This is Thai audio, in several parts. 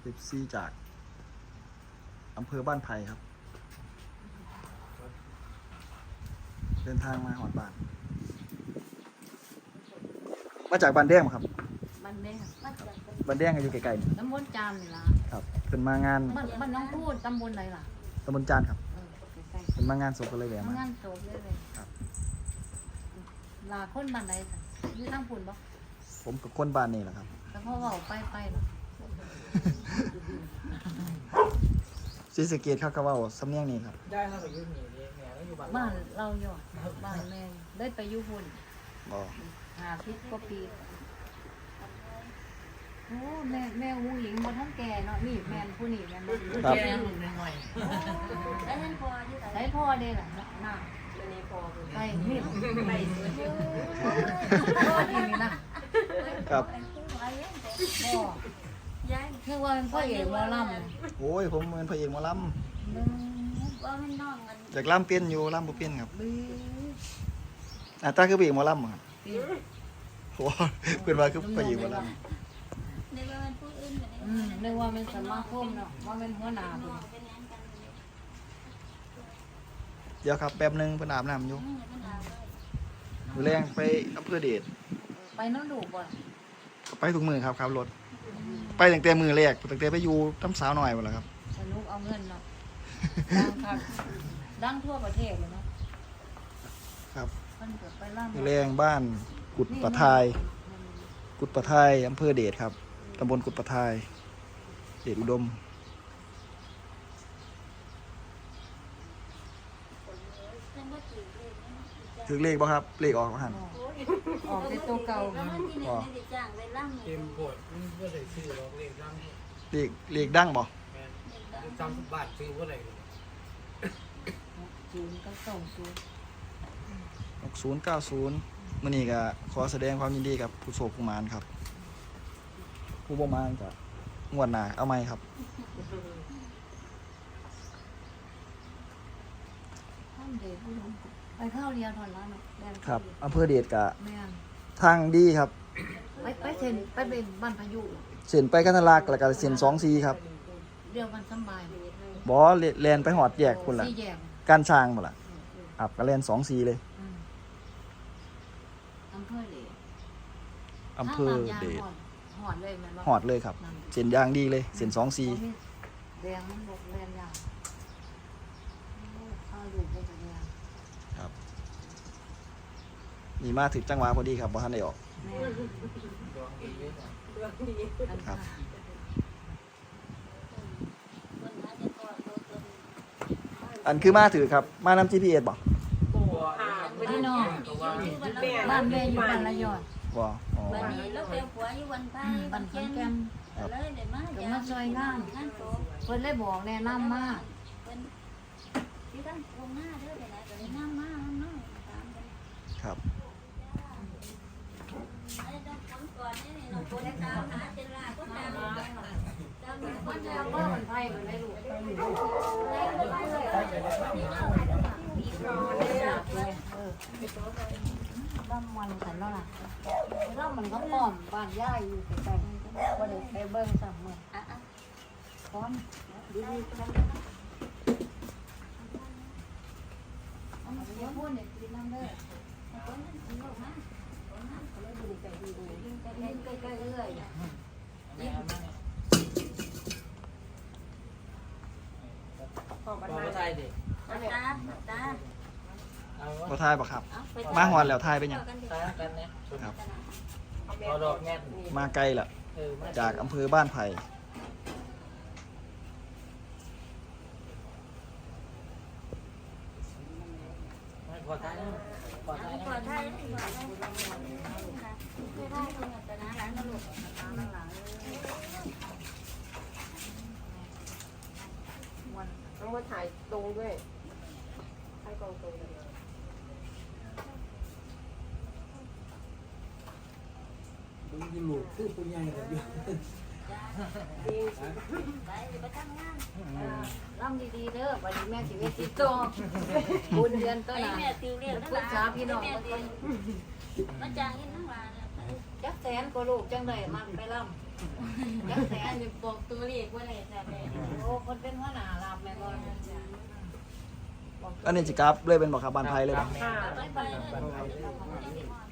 เอฟซีจากอำเภอบ้านไผ่ครับ เดินทางมาหอดบ้าน มาจากบ้านแดงบ่ครับบ้านแดงบ้านแดงก็อยู่ไกลๆนี่ตำบลจามนี่ล่ะครับเป็นมางานบ้านบ้านน้องพูดตำบลไหนล่ะตำบลจานครับเออใกล้เป็นมางานศพก็เลยแวะๆมา ทำงานโจบเลยเลยครับ ลาคนบ้านใดจ้ะอยู่ทั้งปุ่นบ่ผมกับคนบ้านนี่แหละครับ แต่พ่อเว้าไปไปเนาะ ซีสะเกตเขาก็เว่าสำเนียงนี้ครับ ได้ครับไปยุ่งหนีเองแม่ก็อยู่บ้านบ้านเรายอดบ้านแม่ได้ไปอยู่พุ่นบ่หาสิบกว่าปีโอ้แม่แม่หูหญิงบ่ทันแก่เนาะนี่แม่นผู้นี่แม่นบ่ครับ แกหนุ่มหน่อยแล้วท่านพออยู่ไหนใช้พ่อเด้ล่ะน่ะอยู่ในพอคือไปนี่ไปสวนอยู่พ่อที่นี่นะครับ พ่อย้าย นึกว่าเป็นพ่อเอกหมอลำน่ะโอ้ยผมเป็นพระเอกหมอลว่ามันน้องมันำจากลำเปลี่ยนอยู่ลำบ่เปลี่ยนครับบื้อหน้าตาคือพระเอกหมอลำครับปีโอ้เพิ่นว่าคือพระเอกหมอลในว่ามันผู้อื่นกันอืมนึกว่าเป็นสมาคมเนาะว่าเป็นหัวหน้าพุ่นเป็นยังกันเลยำเดี๋ยวครับแป๊บหนึงเพิ่นอาบน้ำอยู่อืมมันเอาเลยมื้อแรงไปอำเภอเดชไปน้ำดูกบ่ล่ะไปทุกมือครับครับรถ ไปตั้งแต่มือแรกตั้งแต่ไปอยู่น้ำสาวหน่อยหมดแล้วครับ สนุกเอาเงินเนาะดังคักดังทั่วประเทศเลยเนาะครับเพิ่นเกิดไปล่ำมือแรงบ้านกุดปะทาย กุดปะทายอำเภอเดชครับตำบลกุดปะทาย เดชอุดมฉันว่าถือเลยนะถึงเลขบ่ครับ เลขออกบ่หัน ออกในตัวเก่าแล้วมันที่หนึ่งได้จ้างไปล่ำเต็มปวดมันก็ใส่ซื้อหรอกเลขร่างเลขเลขดังบ่แม่จำบาทซื้อว่าอะไรศูนย์ก็สองศูนย์6090มื้อนี้ก็ขอแสดงความยินดีกับผู้โชคผู้หมานครับ ผู้บ่มานก็งวดหน้าเอาใหม่ครับข้ามเดชผู้ชม ไปเข้าเรียนทอนแล้วเนาะแดนครับอำเภอเดชก็แม่นทางดีครับไปไปเซ็นไปเป็นบ้านพายุเส้นไปกันทะลักแล้วก็เส้น24ครับเรียกมันสำบายบ่แล่นไปหอดแยกพุ่นล่ะสี่แยกการช้างบ่ล่ะครับก็แล่น24เลยอืมอำเภอเดชอำเภอเดชหอดหอดเลยแม่นบ่หอดเลยครับเส้นยางดีเลยเส้น24บ่มีแดงมันบกแดงยาวโอ้ข้าวอยู่บนแดง นี่มาถึงจังหวะพอดีครับบ่ทันได้ออกแม่ดวงดีเลยนะอันครับคนหาจะพอตัวตนอันคือมาถือครับ มานำ GPS บ่พี่น้องชื่อวันเราบ้านแม่อยู่บ้านละยอดบ่อ๋อวันนี้เราไปผัวอยู่วันไทยบ้านขอนแก่นเลยเดี๋ยวมาก็มาช่วยงานงานโตเพิ่นเลยบอกแนะนำมาเป็นที่ตั้งตรงหน้าเด้อไปไหนไปน้ำมาน้ำน้อยตามกันครับ ไอ้ต้องคนก่อนนี่เราคนตามหาเจรลาก็ตามตามมันจะว่ามันไผมันได้ลูกบ้านมันกันแล้วล่ะแล้วมันก็ป้อมบ้านย่ายอยู่ใกล้ๆบ่ได้ไปเบิ่งซ้ํมื้ออะอะพร้อมดีๆกันเอามาเดี๋ยวพูดเนี่ยกินน้ำเด้อ คนนั้นคนนั้นมาคนนั้นเขาเลยดูใจดีดูยิ่งใกล้เล่นใกล้ๆเรื่อยแม่เอามาเนี่ยบอกว่าไทยดิตาตาตาเอาบ่ทายบ่ครับเอาไปมาฮอดแล้วทายเป็นหยังตากันเนี่ยครับพอดอกแง่มาไกลละเออจากอำเภอบ้านไผ่พอท้ายพอท้ายขอไทยขอไทยขอไทย ต้องมาถ่ายตรงด้วยถ่ายกองตรงเลยดูยี่ลูกคือผู้ใหญ่กันอยู่ไปไปทำงานร่ำดีๆเด้อวันนี้แม่สิเวทีโตบุญเดือนต้นนะแม่ติวเรียกปรึกษาพี่น้องแม่มันติก็วมาจ้างเงินทั้งวัน จักแสนกว่าลูกจังไดมักไปล่ำจักแสอันนนี้บอกตัวเลขว่าได้จ้ะแม่โอ้คนเป็นหัวหน้ารับแม่นบ่อันนี้สิกราฟเลยเป็นบอกครับบ้านไทยเลยบ่ค่ะไปไปเลย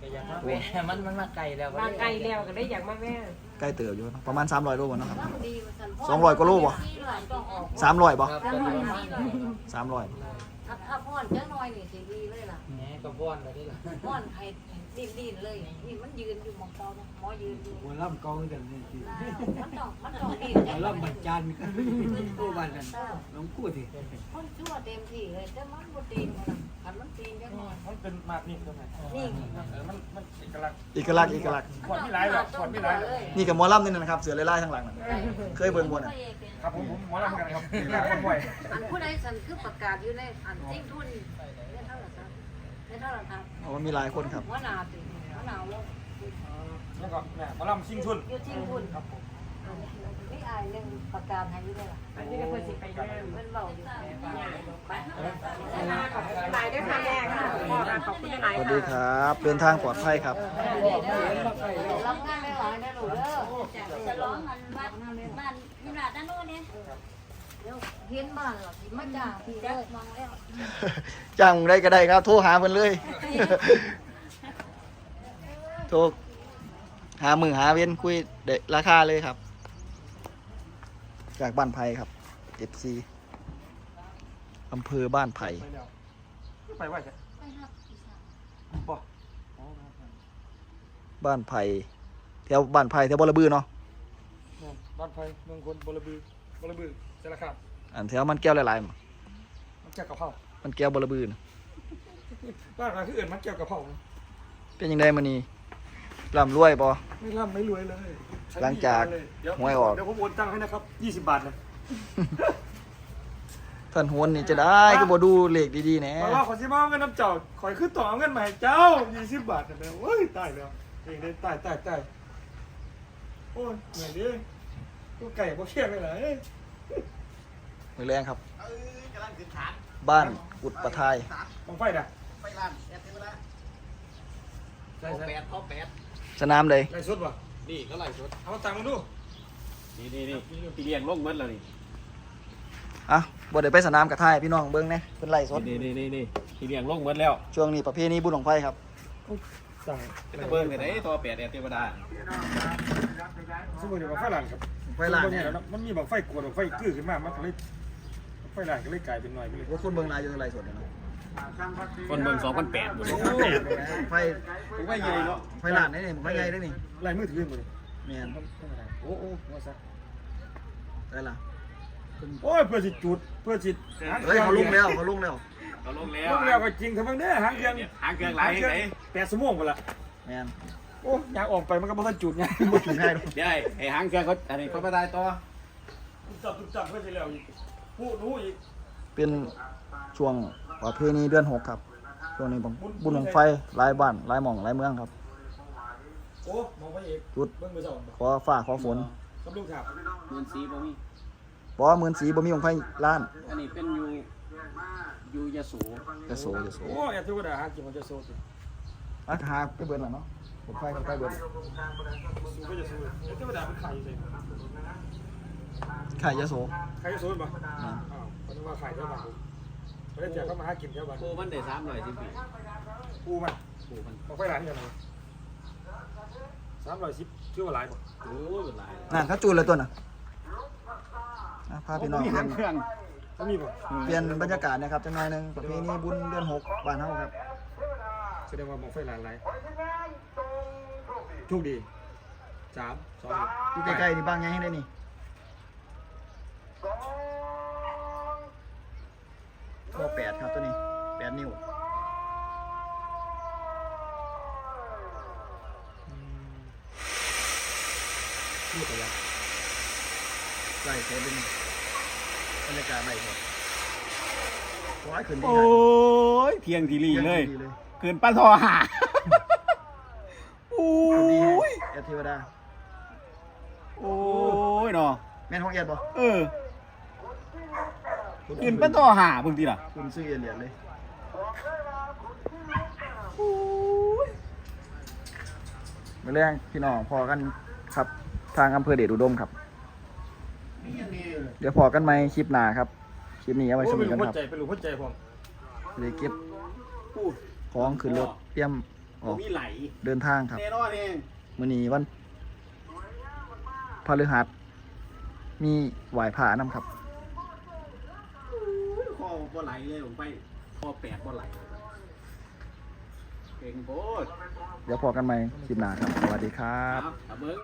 ก็อยากมาแม่มันมันมาไกลแล้วมาไกลแล้วก็ได้อยากมาแม่ใกล้เติบอยู่เนาะประมาณ 300โลบ่เนาะครับล่ำดีว่าซั่นพ่สองร้อยกว่าลูกบ่ที่หลานต้องออก300บ่ครับก็จะประมาณ300ถ้าถ้าพ่อนจังน้อยนี่สิดีเลยล่ะแหมก็บ้อนแบบนี้ล่ะพ่อนให้ ดิ้นดิ้นๆเลยนี่มันยืนอยู่หมองเก่านะหมอยืนอยู่หัวล่ำกองกันนี่สิมันต้องมันต้องดิ้นจังล่ำบัญจานกันผู้บันกันเออน้องกู้สิคนชั่วเต็มที่เลยแต่มันบ่ตีนมันน่ะคันมันตีนจังน้อยมันเป็นมากนี่ตรงไหนนี่เออมันมันเอกลักษณ์เอกลักษณ์เอกลักษณ์ขวดไม่ร้ายหรอกขวดไม่ร้ายหรอกนี่กับหมอลำนี่นะครับ เสือลายๆข้างหลังน่ะเคยเบิ่งบ่น่ะครับผมผมหมอลำกันครับหน้าคนบ่อยอันผู้ใดสันคือประกาศอยู่ในอันจริงทุนในเท่าไหร่ครับในเท่าไหร่ครับ อ๋อมีหลายคนครับหัวหน้าติหัวหน้าวงแล้วก็เนี่ยหมอลำชิงชุนอยู่จริงทุนครับผมนี่อายเรื่องประกาศให้อยู่ได้ล่ะอันนี้ก็เพิ่นสิไปแม่เพิ่นเว้าอยู่ไปขอบคุณหลายด้วยค่ะแม่ค่ะพ่อค่ะขอบคุณหลายสวัสค่ะดีครับ เดินทางปลอดภัยครับรับงานไม่หลายนะลูกเด้อจะร้องกันบ้านบ้านนิราด้านโน้นเนี่ย เดี๋ยวเฮียนบ้านหรอกสิมาจ้างพี่จะเด้อมองแล้วจ้างได้ก็ได้ครับ โทรหาเพิ่นเลย โทรหามือหาเว้นคุยเด็ราคาเลยครับ จากบ้านไผ่ครับ FC อำเภอบ้านไผ่ไปแล้วไปไหวจ้ะไปครับบ่บ้านไผ่แถวบ้านไผ่แถวบรบือเนาะบ้านไฟเมืองคนบลบือบลบือ เจรคามอันแถวมันแก้วหลายๆมันแก้วกระเพรามันแก้วบรบือน่ะบ้านเราคืออื่นมันแก้วกระเพราเป็นยังไงมื้อนี้ร่ำรวยบ่ไม่ร่ำไม่รวยเลยหลังจากเดี๋ยวหวยออกเดี๋ยวผมโอนตังค์ให้นะครับ20บาทนะท่านโหนนี่จะได้ก็บ่ดูเลขดีๆแหน่มาว่าขอสิมาเอาเงินน้ำเจ้าขอยขึ้นต่อเอาเงินมาให้เจ้า20บาทนะแม่โอ้ยตายแล้วเองได้ตายตายตายโอ้ยเหนื่อยดิกูไก่บ่เคียงเลยเหรอเอ้ย มือแรงครับ บ้านอุดประทายบังไฟน่ะใช่ใช่แปดพ่อแปดสนามใดไรสุดวะนี่ก็ไหลสุดเอาตังค์มาดู นี่นี่นี่ที่เลี้ยงลงมัดแล้วนี่อะบ่ได้ไปสนามกับทายพี่น้องเบิ่งแหน่เพิ่นไล่สดนี่นี่นี่นี่ที่เลี้ยงลงมัดแล้ว ช่วงนี้ประเพณีบุญของไฟครับสั่งเป็นเบิ้งกันได้ตัวแปดแอเทวดาสมมติว่าไฟหลังครับไฟหลานเนี่เนี่ยยมันมีบังไฟกวดบังไฟกื้อขึ้นมามันก็เลยไฟหลานก็เลยกลายเป็นหน่อยไปเลยว่าคนเบิ่งหลายอยู่ไล่สดเนี่ยเนาะคนเบิ้งสองพันแปดไฟผมว่าใหญ่เนาะไฟหลานนี่นี่ผมว่าใหญ่เด้อนี่ไล่มือถือหมดเลยแม่นโอ้โอ้ว่าซะได้ล่ะโอ้ยเพื่อสิจุดเพื่อสิเฮ้ยเขาลุกแล้วเขาลุกแล้วเราลงแล้วลุกแล้วก็จริงทำไมเนี่ยหางเครื่องหางเครื่องไหลไหนแปดสมองไปละแม่น โอ้ยางออกไปมันก็บ่ทันจุดไงบ่ถึงให้หรอกเดี๋ยวไอ้หางเครื่องเขาอันนี้เขาไม่ได้ต่อตุบจับตุบจับเพื่อสิแล้วอีกพูดรู้อีกเป็นช่วงประเพณีเดือนหกครับช่วงนี้ผมบุญของไฟหลายบ้านหลายหม่องหลายเมืองครับ โอ้มองไปอีกจุด เบิ่งไปสองขอฟ้าขอฝนกับลูกถามเงินสีบ่มีบ่ว่าหมื่นสีบ่มีของไฟล้านอันนี้เป็นอยู่อยู่ยะโสจะโซจะโซโอ้ยเทวดาหากินมันจะโซ่สิอะหาไปเบิดแล้วเนาะ ผมไฟเขาไปเบิดสู้ก็จะสู้เทวดาเป็นไข่ใช่ขายยะโสไข่จะสู้ป่ะอ้าวเขาต้องมาไข่เท่าบ้านผมเขาได้แจกเข้ามาหากินเท่าบ้านโคมันได้สามร้อยสิบปีกูมันโคมันบอกไฟหลานยังไงสามร้อยสิบชื่อว่าหลายป่ะโอ้ยหลายนั่นเขาจูนเลยตัวน่ะอะพาพี่น้องมีเปลี่หายงนเครื่องเขามีป่ะเปลี่ยนบรรยากาศนะครับจังหน่อยหนึงประเพณีบุญเดือนหกบ้านเฮาครับ แสดงว่าบอกไฟหลานหลายโชคดีสามสองอยู่ใกล้ๆนี่บ้างไงให้ได้นี่ก็แปดครับตัวนี้แปดนิ้วพูดไปแล้วไล่โซนเป็นบรรยากาศไล่ครับร้อยขึ้นดีโอ้ยเพียงทีรีเลยดีเลย เกินป้าทอหาโอ้คนดีให้ยแอดเทวดา โอ้ยเนาะแม่นของแอดบ่เออเกินป้าทอหาเพิ่งทีล่ะคุณซื้อเอเหรียญเลยโอ้ยมาแรงพี่น้องพอกันครับ ทางอำเภอเดชอุดมครับ เดี๋ยวพอกันไหมคลิปหน้าครับ คลิปนี้เอาไว้โอ้ชมเป็นกันหัวครับใจเป็นหัวใจผมเลยเก็บ พูดของขึ้นรถเตรียมออกมีไหลเดินทางครับแน่นอนเองมื้อนี้วันพฤหัสมีไหวผานํครับคอบ่ไหลเลยผมไปคอแปดบ่ไหลเลยเก่งโพดเดี๋ยวพอกันไหมคลิปหน้าครับ สวัสดีครับ